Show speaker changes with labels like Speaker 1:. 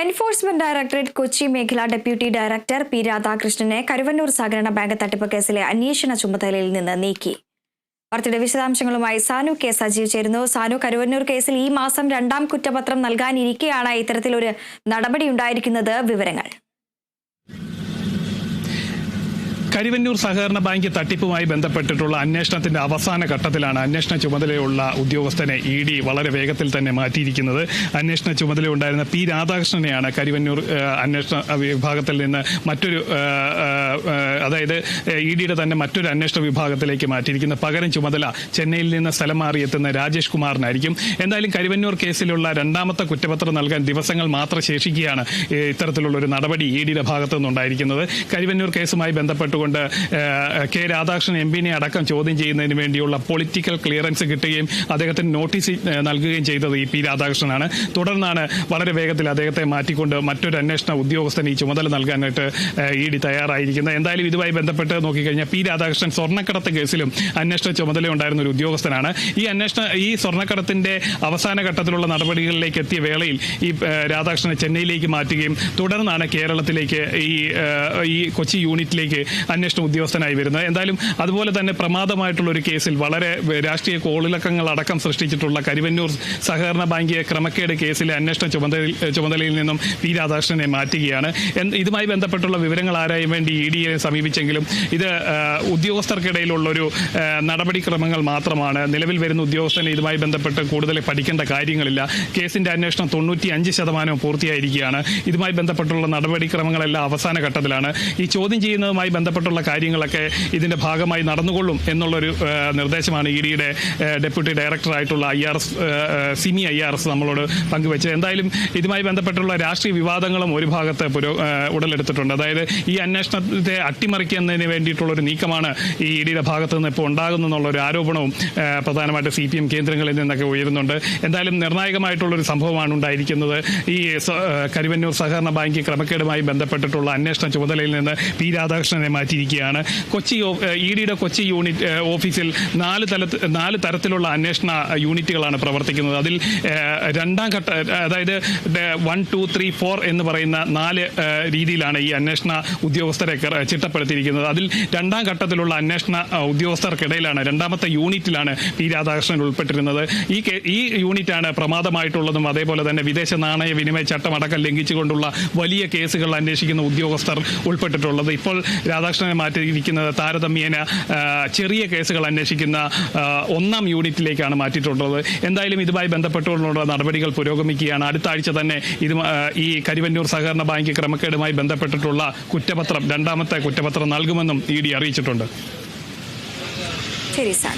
Speaker 1: Enforcement directorate Kochi മേഖല deputy director P രാധാകൃഷ്ണനെ കരുവന്നൂർ സഹകരണ ബാങ്ക് തട്ടിപ്പ് കേസിലെ അന്വേഷണ ചുമതലയിൽ നിന്ന് നീക്കി. വാർത്തയുടെ വിശദാംശങ്ങളുമായി സാനു കെ സജീവ് ചേരുന്നു. സാനു കരുവന്നൂർ കേസിൽ ഈ മാസം രണ്ടാം കുറ്റപത്രം നൽകാനിരിക്കെയാണ് ഇത്തരത്തിലൊരു നടപടി ഉണ്ടായിരിക്കുന്നത് വിവരങ്ങൾ.
Speaker 2: കരിവന്നൂർ സഹകരണ ബാങ്ക് തട്ടിപ്പുമായി ബന്ധപ്പെട്ടിട്ടുള്ള അന്വേഷണത്തിന്റെ അവസാന ഘട്ടത്തിലാണ് അന്വേഷണ ചുമതലയുള്ള ഉദ്യോഗസ്ഥനെ ഇ ഡി വളരെ വേഗത്തിൽ തന്നെ മാറ്റിയിരിക്കുന്നത്. അന്വേഷണ ചുമതല ഉണ്ടായിരുന്ന പി രാധാകൃഷ്ണനെയാണ് കരിവന്നൂർ അന്വേഷണ വിഭാഗത്തിൽ നിന്ന് മറ്റൊരു അതായത് ഇ ഡിയുടെ തന്നെ മറ്റൊരു അന്വേഷണ വിഭാഗത്തിലേക്ക് മാറ്റിയിരിക്കുന്ന പകരം ചുമതല ചെന്നൈയിൽ നിന്ന് സ്ഥലം മാറി എത്തുന്ന രാജേഷ് കുമാറിനായിരിക്കും. എന്തായാലും കരിവന്നൂർ കേസിലുള്ള രണ്ടാമത്തെ കുറ്റപത്രം നൽകാൻ ദിവസങ്ങൾ മാത്രം ശേഷിക്കുകയാണ് ഇത്തരത്തിലുള്ള ഒരു നടപടി ഇ ഡിയുടെ ഭാഗത്തു നിന്നുണ്ടായിരിക്കുന്നത് കരിവന്നൂർ കേസുമായി ബന്ധപ്പെട്ടുകൊണ്ട് ഏഹ്, കെ രാധാകൃഷ്ണൻ എം പിനെ അടക്കം ചോദ്യം ചെയ്യുന്നതിന് വേണ്ടിയുള്ള പൊളിറ്റിക്കൽ ക്ലിയറൻസ് കിട്ടുകയും അദ്ദേഹത്തിന് നോട്ടീസ് നൽകുകയും ചെയ്തത് ഇ പി രാധാകൃഷ്ണനാണ്. തുടർന്നാണ് വളരെ വേഗത്തിൽ അദ്ദേഹത്തെ മാറ്റിക്കൊണ്ട് മറ്റൊരു അന്വേഷണ ഉദ്യോഗസ്ഥന് ഈ ചുമതല നൽകാനായിട്ട് ഇ ഡി തയ്യാറായിരിക്കുന്നത്. എന്തായാലും ഇതുമായി ബന്ധപ്പെട്ട് നോക്കിക്കഴിഞ്ഞാൽ പി രാധാകൃഷ്ണൻ സ്വർണക്കടത്ത് കേസിലും അന്വേഷണ ചുമതല ഉണ്ടായിരുന്ന ഒരു ഉദ്യോഗസ്ഥനാണ്. ഈ അന്വേഷണ ഈ സ്വർണക്കടത്തിന്റെ അവസാന ഘട്ടത്തിലുള്ള നടപടികളിലേക്ക് എത്തിയ വേളയിൽ ഈ രാധാകൃഷ്ണനെ ചെന്നൈയിലേക്ക് മാറ്റുകയും തുടർന്നാണ് കേരളത്തിലേക്ക് ഈ ഈ കൊച്ചി യൂണിറ്റിലേക്ക് അന്വേഷണ ഉദ്യോഗസ്ഥനായി വരുന്നത്. എന്തായാലും അതുപോലെ തന്നെ പ്രമാദമായിട്ടുള്ള ഒരു കേസിൽ വളരെ രാഷ്ട്രീയ കോളിളക്കങ്ങൾ അടക്കം സൃഷ്ടിച്ചിട്ടുള്ള കരിവന്നൂർ സഹകരണ ബാങ്ക് ക്രമക്കേട് കേസിലെ അന്വേഷണ ചുമതല ചുമതലയിൽ നിന്നും പി രാധാകൃഷ്ണനെ മാറ്റുകയാണ്. ഇതുമായി ബന്ധപ്പെട്ടുള്ള വിവരങ്ങൾ ആരായും വേണ്ടി ഇ ഡിയെ സമീപിച്ചെങ്കിലും ഇത് ഉദ്യോഗസ്ഥർക്കിടയിലുള്ള ഒരു നടപടിക്രമങ്ങൾ മാത്രമാണ്. നിലവിൽ വരുന്ന ഉദ്യോഗസ്ഥനെ ഇതുമായി ബന്ധപ്പെട്ട് കൂടുതൽ പഠിക്കേണ്ട കാര്യങ്ങളില്ല. കേസിന്റെ അന്വേഷണം തൊണ്ണൂറ്റി അഞ്ച് ശതമാനവും പൂർത്തിയായിരിക്കുകയാണ്. ഇതുമായി ബന്ധപ്പെട്ടുള്ള നടപടിക്രമങ്ങളെല്ലാം അവസാന ഘട്ടത്തിലാണ് ഈ ചോദ്യം ചെയ്യുന്നതുമായി ബന്ധപ്പെട്ടുള്ള കാര്യങ്ങളൊക്കെ ഇതിന്റെ ഭാഗമായി നടന്നുകൊള്ളും എന്നുള്ളൊരു നിർദ്ദേശമാണ് ഇ ഡിയുടെ deputy ഡയറക്ടറായിട്ടുള്ള I R S Simi I R S നമ്മളോട് പങ്കുവച്ചത്. എന്തായാലും ഇതുമായി ബന്ധപ്പെട്ടുള്ള രാഷ്ട്രീയ വിവാദങ്ങളും ഒരു ഭാഗത്ത് പുരോ ഉടലെടുത്തിട്ടുണ്ട്. അതായത് ഈ അന്വേഷണത്തെ അട്ടിമറിക്കുന്നതിന് വേണ്ടിയിട്ടുള്ള ഒരു നീക്കമാണ് ഈ ഇ ഡിയുടെ ഭാഗത്ത് നിന്ന് ഇപ്പോൾ ഉണ്ടാകുന്നതെന്നുള്ള ഒരു ആരോപണവും പ്രധാനമായിട്ട് സി പി എം കേന്ദ്രങ്ങളിൽ നിന്നൊക്കെ ഉയരുന്നുണ്ട്. എന്തായാലും നിർണായകമായിട്ടുള്ള ഒരു സംഭവമാണ് ഉണ്ടായിരിക്കുന്നത്. ഈ കരുവന്നൂർ സഹകരണ ബാങ്ക് ക്രമക്കേടുമായി ബന്ധപ്പെട്ടിട്ടുള്ള അന്വേഷണ ചുമതലയിൽ നിന്ന് പി രാധാകൃഷ്ണനെ മാറ്റിയിരിക്കുകയാണ് കൊച്ചി ഇ ഡിയുടെ കൊച്ചി യൂണിറ്റ് ഓഫീസിൽ നാല് തല നാല് തരത്തിലുള്ള അന്വേഷണ യൂണിറ്റുകളാണ് പ്രവർത്തിക്കുന്നത്. അതിൽ രണ്ടാം ഘട്ട അതായത് വൺ ടു ത്രീ ഫോർ എന്ന് പറയുന്ന നാല് രീതിയിലാണ് ഈ അന്വേഷണ ഉദ്യോഗസ്ഥരെ ചിട്ടപ്പെടുത്തിയിരിക്കുന്നത്. അതിൽ രണ്ടാം ഘട്ടത്തിലുള്ള അന്വേഷണ ഉദ്യോഗസ്ഥർക്കിടയിലാണ് രണ്ടാമത്തെ യൂണിറ്റിലാണ് പി രാധാകൃഷ്ണൻ ഉൾപ്പെട്ടിരുന്നത്. ഈ ഈ യൂണിറ്റാണ് പ്രമാദമായിട്ടുള്ളതും അതേപോലെ തന്നെ വിദേശ നാണയ വിനിമയ ചട്ടം അടക്കം ലംഘിച്ചുകൊണ്ടുള്ള വലിയ കേസുകൾ അന്വേഷിക്കുന്ന ഉദ്യോഗസ്ഥർ ഉൾപ്പെട്ടിട്ടുള്ളത്. ഇപ്പോൾ രാധാകൃഷ്ണനെ മാറ്റിയിരിക്കുന്നത് താരതമ്യേന ചെറിയ കേസുകൾ അന്വേഷിക്കുന്ന ഒന്നാം യൂണിറ്റിലേക്കാണ് മാറ്റിയിട്ടുള്ളത്. എന്തായാലും ഇതുമായി ബന്ധപ്പെട്ടുള്ള നടപടികൾ പുരോഗമിക്കുകയാണ്. അടുത്ത ആഴ്ച തന്നെ ഇത് ഈ കരിവന്നൂർ സഹകരണ ബാങ്ക് ക്രമക്കേടുമായി ബന്ധപ്പെട്ടിട്ടുള്ള കുറ്റപത്രം രണ്ടാമത്തെ കുറ്റപത്രം നൽകുമെന്നും ഇ ഡി അറിയിച്ചിട്ടുണ്ട്.
Speaker 1: ശരി സാർ.